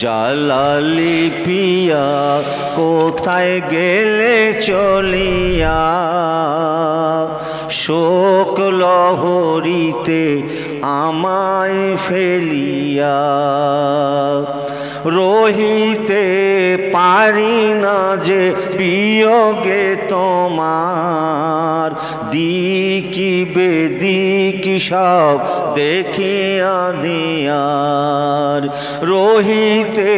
জালালি পিয়া, কোথায় গেলে চলিয়া? শোক লহরিতে আমায় ফেলিয়া। রহিতে পারি না যে বিয়োগে তোমার। দিকি বেদিকি সব দেখিয়া দিয়ার রহিতে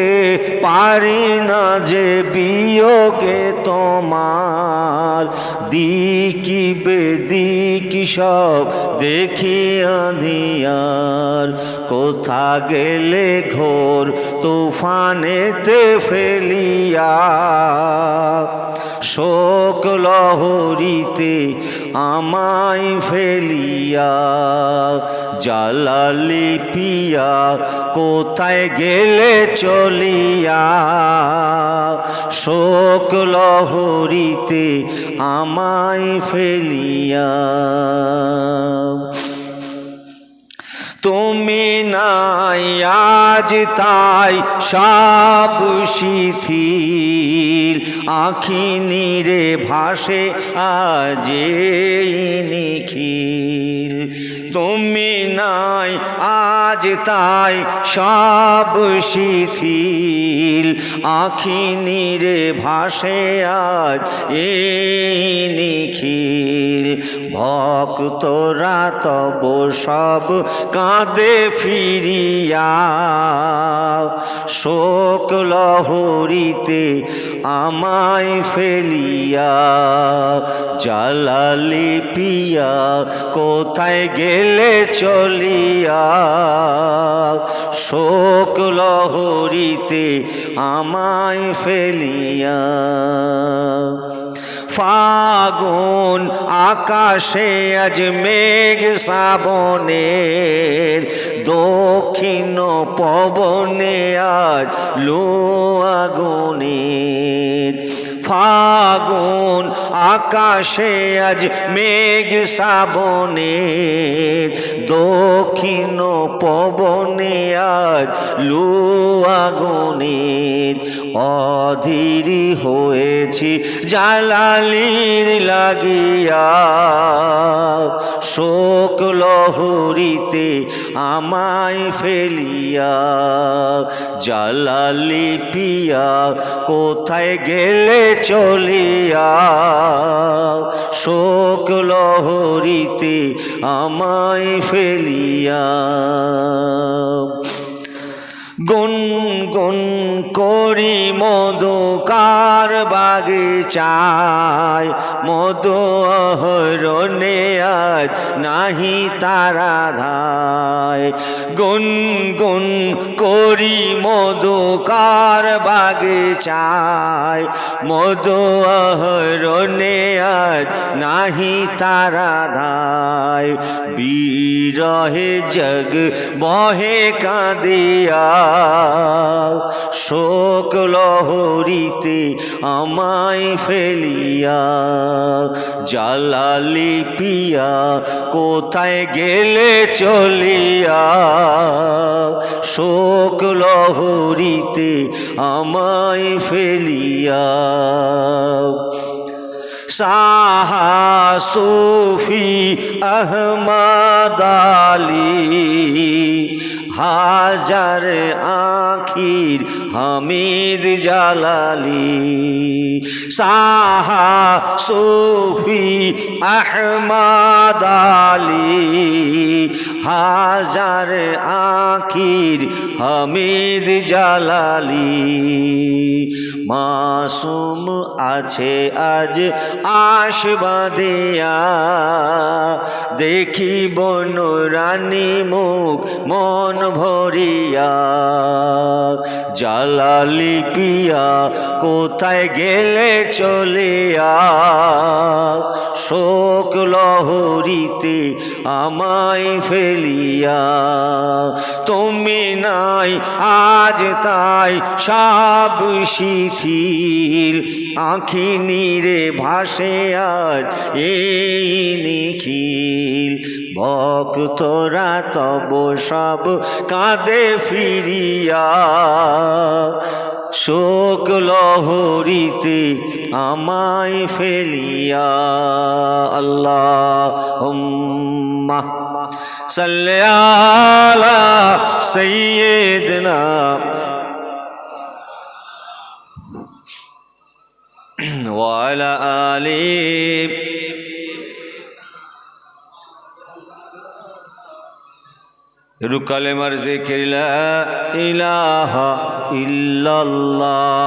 পারি না যে বিয়োগে তোমার। দিকি বেদিকি সব দেখিয়া দিয়ার কোথা গেলে ঘোর তুফানেতে ফেলিয়া। শোক লহরিতে আমায় ফেলিয়া জালালি পিয়া কোথায় গেলে চলিয়া? শোক লহরিতে আমায় ফেলিয়া তুমি নাই আজ তাই সব শিথিল। আখি নিরে ভাসে আজ নিখিল। তুমি নাই, আজ তাই সব শিথিল। আখি নিরে ভাসে আজ এ নিখিল। ভক্তরা তব সব কাঁদে ফিরিয়া। শোক লহরিতে আমায় ফেলিয়া, জালালি পিয়া, কোথায় গেলে চলিয়া? শোক লহরিতে আমায় ফেলিয়া, ফাগুন আকাশে আজ মেঘ শ্রাবণের, দক্ষিণ পবনে আজ লো আগুনের ফাগুন, আকাশে আজ মেঘ শ্রাবণের দক্ষিণ পবনে আজ লু আগুনের অধীর হয়েছি জালালির লাগিয়া, শোক লহরিতে আমায় ফেলিয়া, জালালি পিয়া, কোথায় গেলে চলিয়া? শোক লহরিতে আমায় ফেলিয়া। গুন গুন করি মধুকার বাগিচায় মধু অহরণে আজ নাহি তারা ধায়। গুন গুন করি মধুকার বাগিচায় মধু অহরণে আজ নাহি তারা ধায়। বিরহে জগ বহে কাঁদিয়া। শোক লহরিতে আমায় ফেলিয়া, জালালি পিয়া, কোথায় গেলে চলিয়া? শোক লহরিতে আমায় ফেলিয়া সাহা সুফি আহমদ হাজার আখির হামিদ জালালি সাহা সুফি আহমাদালি হাজার আখির হামিদ জালালি। মাসুম আছে আজ আশবাদিয়া দেখি বন রানী মুখ মন ভরিয়া। জালালি পিয়া কোথায় গেলে চলিয়া? শোক লহরিতে আমায় ফেলিয়া। তুমি নাই, আজ তাই সব শিথিল। আখি নীরে ভাসে আজ এই নিখিল। ভক্তরা তব সব কাঁদে ফিরিয়া। শোক লহরিতে আমায় ফেলিয়া আল্লাহ সাল্লালা সৈয়দনা ওয়ালা রুকালেমার যে কেলা ইলাহা ইল্লাল্লাহ